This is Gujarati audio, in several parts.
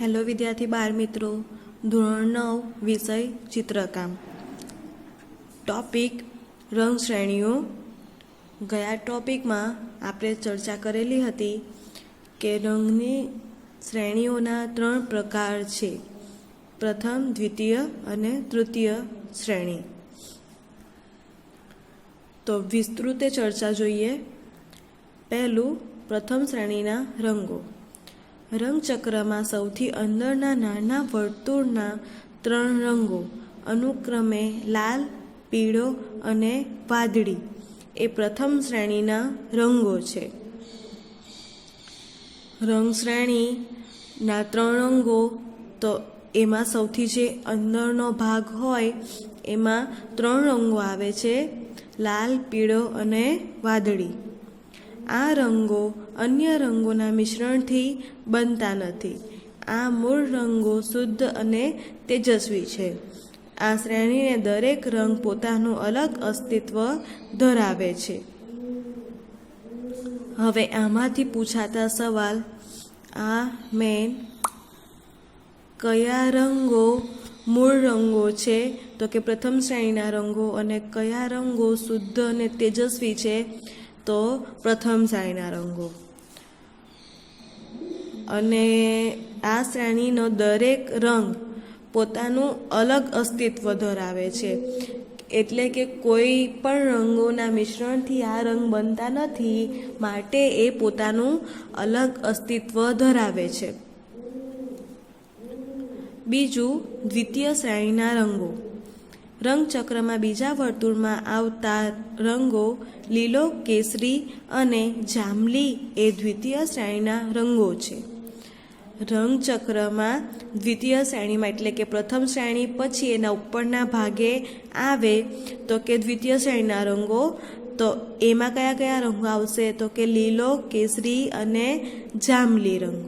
હેલો વિદ્યાર્થી બાળ મિત્રો, ધોરણ નવ, વિષય ચિત્રકામ. ટોપિક રંગ શ્રેણીઓ. ગયા ટોપિકમાં આપણે ચર્ચા કરેલી હતી કે રંગની શ્રેણીઓના ત્રણ પ્રકાર છે. પ્રથમ, દ્વિતીય અને તૃતીય શ્રેણી. તો વિસ્તૃતે ચર્ચા જોઈએ. પહેલું, પ્રથમ શ્રેણીના રંગો. રંગચક્રમાં સૌથી અંદરના નાના વર્તુળના ત્રણ રંગો, અનુક્રમે લાલ, પીળો અને વાદળી, એ પ્રથમ શ્રેણીના રંગો છે. રંગ શ્રેણીના ત્રણ રંગો, તો એમાં સૌથી જે અંદરનો ભાગ હોય, એમાં ત્રણ રંગો આવે છે, લાલ, પીળો અને વાદળી. આ રંગો અન્ય રંગોના મિશ્રણથી બનતા નથી. આ મૂળ રંગો શુદ્ધ અને તેજસ્વી છે. આ શ્રેણીને દરેક રંગ પોતાનું અલગ અસ્તિત્વ ધરાવે છે. હવે આમાંથી પૂછાતા સવાલ, આ મેન કયા રંગો મૂળ રંગો છે? તો કે પ્રથમ શ્રેણીના રંગો અને કયા રંગો શુદ્ધ અને તેજસ્વી છે? તો પ્રથમ શ્રેણીના રંગો. અને આ શ્રેણીનો દરેક રંગ પોતાનું અલગ અસ્તિત્વ ધરાવે છે. એટલે કે કોઈ પણ રંગોના મિશ્રણથી આ રંગ બનતા નથી, માટે એ પોતાનું અલગ અસ્તિત્વ ધરાવે છે. બીજું, દ્વિતીય શ્રેણીના રંગો. રંગચક્રમાં બીજા વર્તુળમાં આવતા રંગો લીલો, કેસરી અને જાંબલી એ દ્વિતીય શ્રેણીના રંગો છે. રંગચક્રમાં દ્વિતીય શ્રેણીમાં એટલે કે પ્રથમ શ્રેણી પછી એના ઉપરના ભાગે આવે તો કે દ્વિતીય શ્રેણીના રંગો, તો એમાં કયા કયા રંગો આવશે? તો કે લીલો, કેસરી અને જાંબલી રંગ.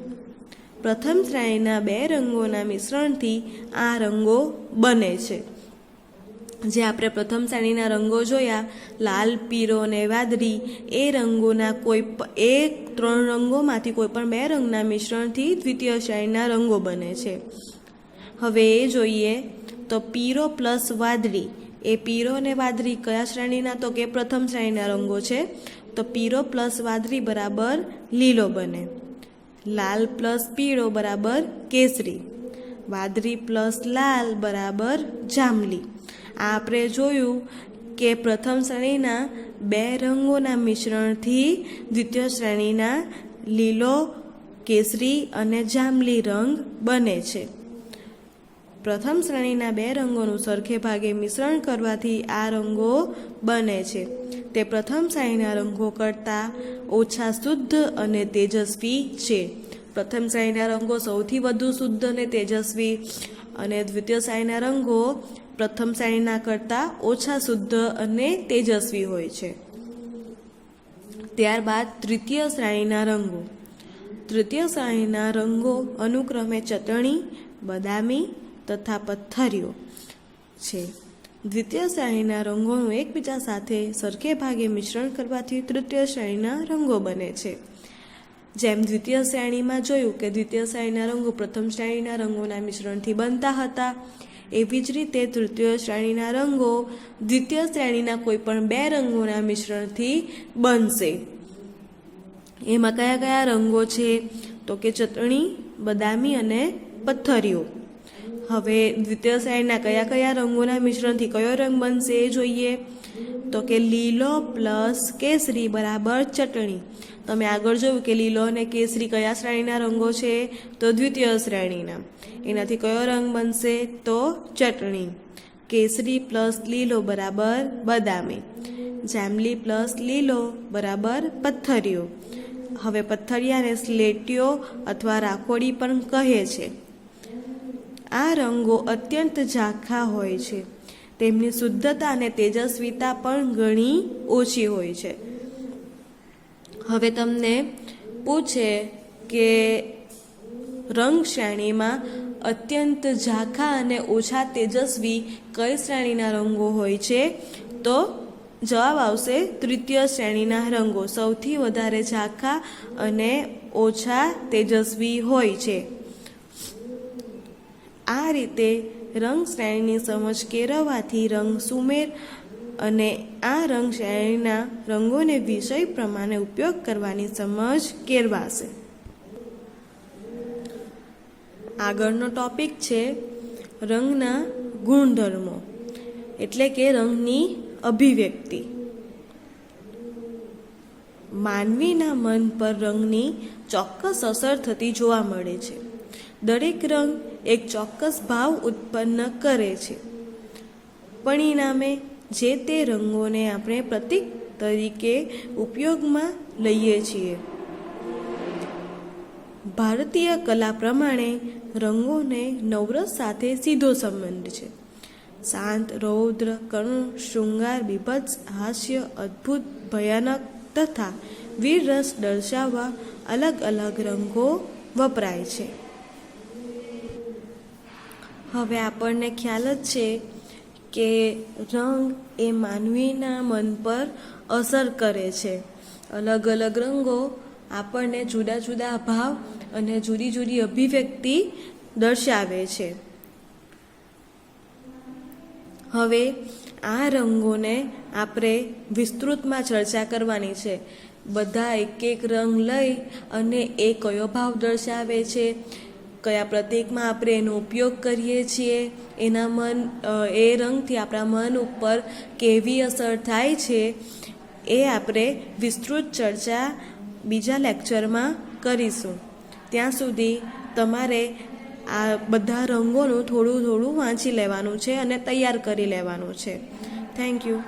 પ્રથમ શ્રેણીના બે રંગોના મિશ્રણથી આ રંગો બને છે. જે આપણે પ્રથમ શ્રેણીના રંગો જોયા, લાલ, પીળો અને વાદળી, એ રંગોના કોઈ એ ત્રણ રંગોમાંથી કોઈ પણ બે રંગના મિશ્રણથી દ્વિતીય શ્રેણીના રંગો બને છે. હવે એ જોઈએ તો પીરો પ્લસ વાદળી, એ પીરો અને વાદળી કયા શ્રેણીના તો કે પ્રથમ શ્રેણીના રંગો છે? તો પીરો પ્લસ વાદળી બરાબર લીલો બને. લાલ પ્લસ પીળો બરાબર કેસરી. વાદળી પ્લસ લાલ બરાબર જાંબલી. આપણે જોયું કે પ્રથમ શ્રેણીના બે રંગોના મિશ્રણથી દ્વિતીય શ્રેણીના લીલો, કેસરી અને જાંબલી રંગ બને છે. પ્રથમ શ્રેણીના બે રંગોનું સરખે ભાગે મિશ્રણ કરવાથી આ રંગો બને છે. તે પ્રથમ શ્રેણીના રંગો કરતાં ઓછા શુદ્ધ અને તેજસ્વી છે. પ્રથમ શ્રેણીના રંગો સૌથી વધુ શુદ્ધ અને તેજસ્વી અને દ્વિતીય શ્રેણીના રંગો પ્રથમ શ્રેણીના કરતાં ઓછા શુદ્ધ અને તેજસ્વી હોય છે. ત્યારબાદ તૃતીય શ્રેણીના રંગો. તૃતીય શ્રેણીના રંગો અનુક્રમે ચટણી, બદામી તથા પથ્થરીઓ છે. દ્વિતીય શ્રેણીના રંગોનું એકબીજા સાથે સરખે ભાગે મિશ્રણ કરવાથી તૃતીય શ્રેણીના રંગો બને છે. જેમ દ્વિતીય શ્રેણીમાં જોયું કે દ્વિતીય શ્રેણીના રંગો પ્રથમ શ્રેણીના રંગોના મિશ્રણથી બનતા હતા એવી જ રીતે તૃતીય શ્રેણીના રંગો દ્વિતીય શ્રેણીના કોઈપણ બે રંગોના મિશ્રણથી બનશે. એમાં કયા કયા રંગો છે? તો કે ચટણી, બદામી અને પથ્થરીઓ હવે દ્વિતીય શ્રેણીના કયા કયા રંગોના મિશ્રણથી કયો રંગ બનશે એ જોઈએ. તો કે લીલો પ્લસ કેસરી બરાબર ચટણી. તમે આગળ જોયું કે લીલો અને કેસરી કયા શ્રેણીના રંગો છે? તો દ્વિતીય શ્રેણીના. એનાથી કયો રંગ બનશે? તો ચટણી. કેસરી પ્લસ લીલો બરાબર બદામી. જાંબલી પ્લસ લીલો બરાબર પથ્થરીઓ. હવે પથ્થરિયાને સ્લેટીઓ અથવા રાખોડી પણ કહે છે. આ રંગો અત્યંત ઝાંખા હોય છે. તેમની શુદ્ધતા અને તેજસ્વીતા પણ ઘણી ઓછી હોય છે. હવે તમને પૂછે કે રંગ શ્રેણીમાં અત્યંત ઝાંખા અને ઓછા તેજસ્વી કઈ શ્રેણીના રંગો હોય છે? તો જવાબ આવશે તૃતીય શ્રેણીના રંગો. સૌથી વધારે ઝાંખા અને ઓછા તેજસ્વી હોય છે. આ રીતે રંગ શ્રેણીની સમજ કેળવવાથી રંગ સુમેર અને આ રંગ શ્રેણીના રંગોને વિષય પ્રમાણે ઉપયોગ કરવાની સમજ કેળવાશે. આગળનો ટોપિક છે રંગના ગુણધર્મો, એટલે કે રંગની અભિવ્યક્તિ. માનવીના મન પર રંગની ચોક્કસ અસર થતી જોવા મળે છે. દરેક રંગ એક ચોક્કસ ભાવ ઉત્પન્ન કરે છે. પરિણામે જે તે રંગોને આપણે પ્રતીક તરીકે ઉપયોગમાં લઈએ છીએ. ભારતીય કલા પ્રમાણે રંગોને નવરસ સાથે સીધો સંબંધ છે. શાંત, રૌદ્ર, કરુણ, શૃંગાર, બીભત્સ, હાસ્ય, અદ્ભુત, ભયાનક તથા વીર રસ દર્શાવવા અલગ અલગ રંગો વપરાય છે. હવે આપણને ખ્યાલ જ છે કે રંગ એ માનવીના મન પર અસર કરે છે. અલગ અલગ રંગો આપણને જુદા જુદા ભાવ અને જુદી જુદી અભિવ્યક્તિ દર્શાવે છે. હવે આ રંગોને આપણે વિસ્તૃતમાં ચર્ચા કરવાની છે. બધા એક એક રંગ લઈ અને એ કયો ભાવ દર્શાવે છે કયા પ્રતીકમાં આપણે એનો ઉપયોગ કરીએ છીએ, એના મન એ રંગથી આપણા મન ઉપર કેવી અસર થાય છે, એ આપણે વિસ્તૃત ચર્ચા બીજા લેક્ચરમાં કરીશું. ત્યાં સુધી તમારે આ બધા રંગોનું થોડું થોડું વાંચી લેવાનું છે અને તૈયાર કરી લેવાનું છે. Thank you